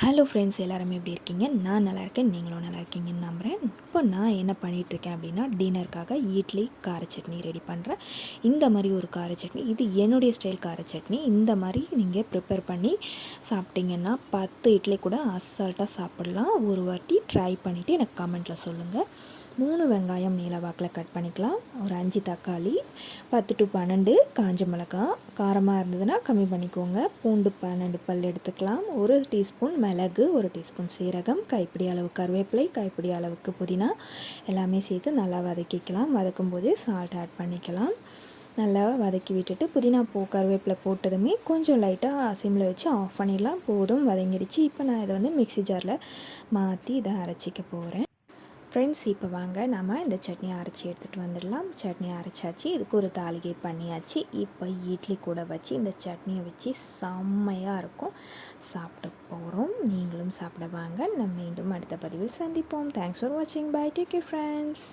Hello friends எல்லாருமே எப்படி இருக்கீங்க? நான் நல்லா இருக்கேன் நீங்களும் நல்லா இருக்கீங்கன்னு நம்புகிறேன் இப்போ நான் என்ன பண்ணிகிட்ருக்கேன் அப்படின்னா டின்னருக்காக இட்லி கார சட்னி ரெடி பண்ணுறேன் இந்த மாதிரி ஒரு கார சட்னி இது என்னுடைய ஸ்டைல் கார சட்னி. இந்த மாதிரி நீங்கள் ப்ரிப்பேர் பண்ணி சாப்பிட்டீங்கன்னா பத்து இட்லி கூட அசால்ட்டாக சாப்பிட்லாம். ஒரு வாட்டி ட்ரை பண்ணிவிட்டு எனக்கு கமெண்ட்டில் சொல்லுங்கள் மூணு வெங்காயம் நீளவாக்கில் கட் பண்ணிக்கலாம். ஒரு அஞ்சு தக்காளி பத்து டு பன்னெண்டு காஞ்ச மிளகா. காரமாக இருந்ததுன்னா கம்மி பண்ணிக்கோங்க. பூண்டு பன்னெண்டு பல் எடுத்துக்கலாம். ஒரு டீஸ்பூன் மிளகு ஒரு டீஸ்பூன் சீரகம் கைப்பிடி அளவு கருவேப்பிலை கைப்பிடி அளவுக்கு புதினா எல்லாமே சேர்த்து நல்லா வதக்கிக்கலாம். வதக்கும் போதே சால்ட் ஆட் பண்ணிக்கலாம். நல்லா வதக்கி விட்டுட்டு புதினா பூ கருவேப்பிலை போட்டதுமே கொஞ்சம் லைட்டாக சிம்மில் வச்சு ஆஃப் பண்ணிடலாம். போதும் வதங்கிடுச்சு. இப்போ நான் இதை வந்து மிக்சி ஜாரில் மாற்றி இதை அரைச்சிக்க போகிறேன் ஃப்ரெண்ட்ஸ் இப்போ வாங்க. நம்ம இந்த சட்னி அரைச்சி எடுத்துகிட்டு வந்துடலாம். சட்னி அரைச்சாச்சு. இதுக்கு ஒரு தாளிகை பண்ணியாச்சு. இப்போ இட்லி கூட வச்சு இந்த சட்னியை வச்சு செம்மையாக இருக்கும். சாப்பிட போகிறோம் நீங்களும் சாப்பிட வாங்க. நம்ம மீண்டும் அடுத்த பதிவில் சந்திப்போம். தேங்க்ஸ் ஃபார் வாட்சிங் பை டேக் யூ ஃப்ரெண்ட்ஸ்